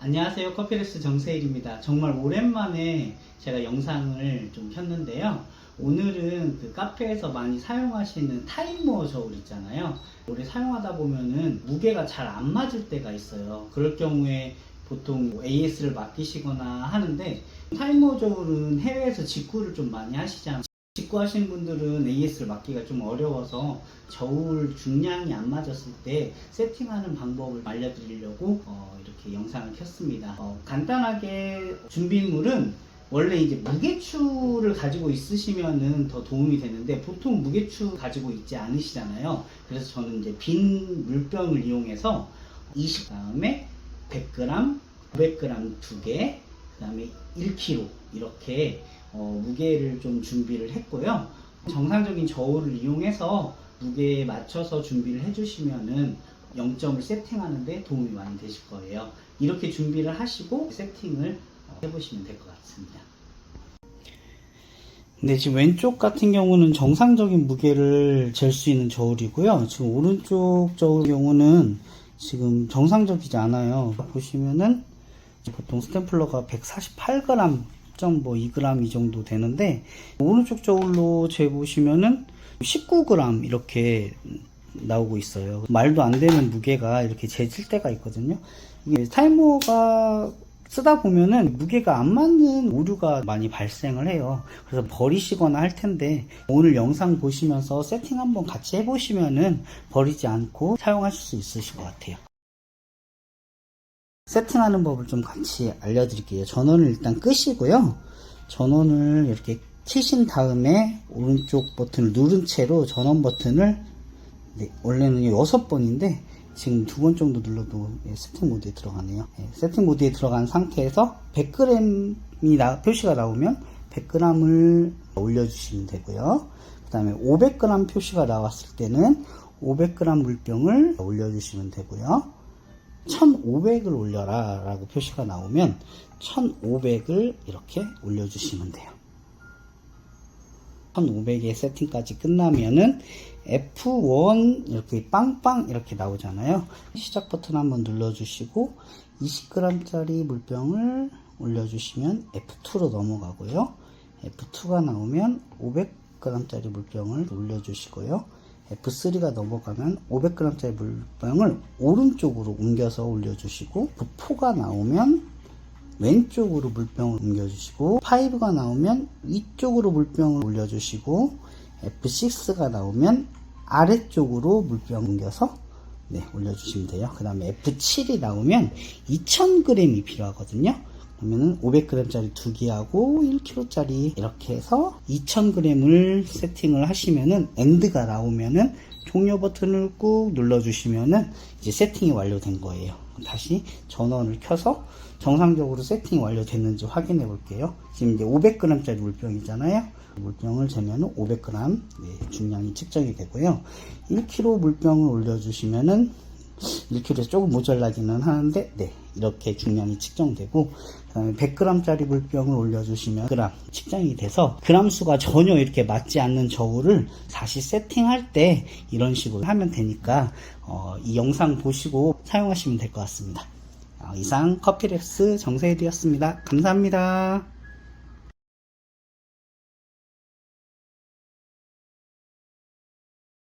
안녕하세요. 커피레스 정세일입니다. 정말 오랜만에 제가 영상을 좀 켰는데요. 오늘은 그 카페에서 많이 사용하시는 타임모어 저울 있잖아요. 오래 사용하다 보면은 무게가 잘 안 맞을 때가 있어요. 그럴 경우에 보통 AS를 맡기시거나 하는데 타임모어 저울은 해외에서 직구를 좀 많이 하시잖아요. 직구하시는 분들은 AS를 맡기가 좀 어려워서 저울 중량이 안 맞았을 때 세팅하는 방법을 알려드리려고 어, 이렇게 영상을 켰습니다. 어, 간단하게 준비물은 원래 이제 무게추를 가지고 있으시면은 더 도움이 되는데 보통 무게추 가지고 있지 않으시잖아요. 그래서 저는 이제 빈 물병을 이용해서 20 다음에 100g, 500g 두 개, 그 다음에 1kg 이렇게 어, 무게를 좀 준비를 했고요. 정상적인 저울을 이용해서 무게에 맞춰서 준비를 해주시면은 0점을 세팅하는데 도움이 많이 되실 거예요. 이렇게 준비를 하시고 세팅을 어, 해보시면 될 것 같습니다. 네, 지금 왼쪽 같은 경우는 정상적인 무게를 잴 수 있는 저울이고요. 지금 오른쪽 저울 경우는 지금 정상적이지 않아요. 보시면은 보통 스탬플러가 148g, 2g 이 정도 되는데 오른쪽 저울로 재보시면은 19g 이렇게 나오고 있어요. 말도 안 되는 무게가 이렇게 재질 때가 있거든요. 이게 타이머가 쓰다 보면은 무게가 안 맞는 오류가 많이 발생을 해요. 그래서 버리시거나 할 텐데 오늘 영상 보시면서 세팅 한번 같이 해보시면은 버리지 않고 사용하실 수 있으실 것 같아요. 세팅하는 법을 좀 같이 알려드릴게요. 전원을 일단 끄시고요. 전원을 이렇게 키신 다음에 오른쪽 버튼을 누른 채로 전원 버튼을 네, 원래는 6번인데 지금 두 번 정도 눌러도 예, 세팅 모드에 들어가네요. 예, 세팅 모드에 들어간 상태에서 100g이 나, 표시가 나오면 100g을 올려주시면 되고요. 그 다음에 500g 표시가 나왔을 때는 500g 물병을 올려주시면 되고요. 1500을 올려라 라고 표시가 나오면 1500을 이렇게 올려주시면 돼요. 1500의 세팅까지 끝나면은 F1 이렇게 빵빵 이렇게 나오잖아요. 시작 버튼 한번 눌러주시고 20g짜리 물병을 올려주시면 F2로 넘어가고요. F2가 나오면 500g짜리 물병을 올려주시고요. F3가 넘어가면 500g짜리 물병을 오른쪽으로 옮겨서 올려주시고 F4가 나오면 왼쪽으로 물병을 옮겨주시고 5가 나오면 위쪽으로 물병을 올려주시고 F6가 나오면 아래쪽으로 물병 옮겨서 네, 올려주시면 돼요. 그 다음에 F7이 나오면 2000g이 필요하거든요. 그러면은 500g짜리 두 개하고 1kg짜리 이렇게 해서 2000g을 세팅을 하시면은 엔드가 나오면은 종료 버튼을 꾹 눌러주시면은 이제 세팅이 완료된 거예요. 다시 전원을 켜서 정상적으로 세팅이 완료됐는지 확인해 볼게요. 지금 이제 500g짜리 물병이잖아요. 물병을 재면은 500g 네, 중량이 측정이 되고요. 1kg 물병을 올려주시면은 1kg에서 조금 모자라기는 하는데 네 이렇게 중량이 측정되고 그다음에 100g짜리 물병을 올려주시면 그램 측정이 돼서 그람 수가 전혀 이렇게 맞지 않는 저울을 다시 세팅할 때 이런 식으로 하면 되니까 어, 이 영상 보시고 사용하시면 될 것 같습니다. 어, 이상 커피렉스 정세일이었습니다. 감사합니다.